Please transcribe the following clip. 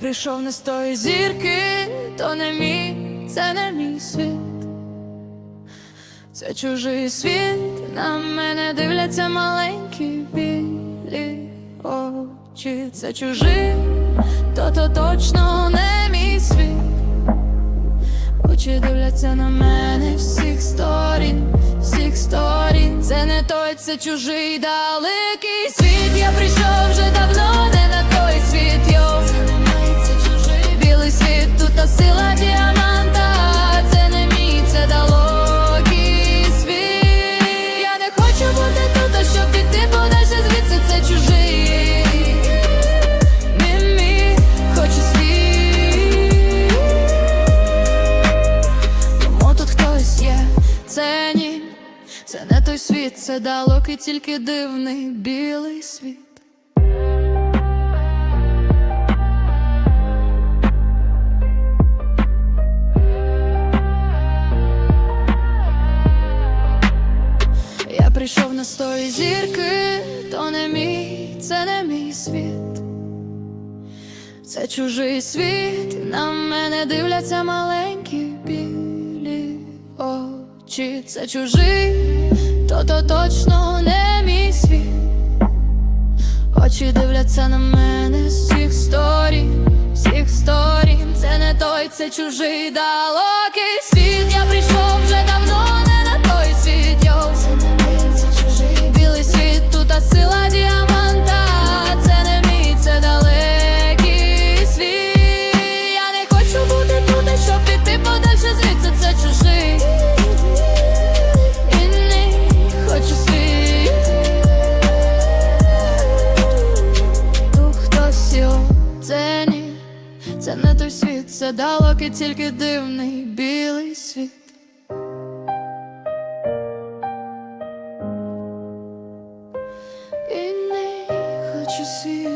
прийшов не з тої зірки, то не мій, це не мій світ. Це чужий світ, на мене дивляться маленькі білі очі. Це чужий, то то точно не мій світ. Очі дивляться на мене всіх сторін, всіх сторін. Це не той, це чужий далекий світ. Я є, це ні, це не той світ, це далекий, тільки дивний білий світ. Я прийшов на стої зірки, то не мій, це не мій світ. Це чужий світ, на мене дивляться маленькі білі очі. Це чужий, то то точно не мій світ. Очі дивляться на мене з всіх сторін, всіх сторін. Це не той, це чужий далекий світ. Я прийшов той далекий, тільки дивний білий світ. І не хочу світ.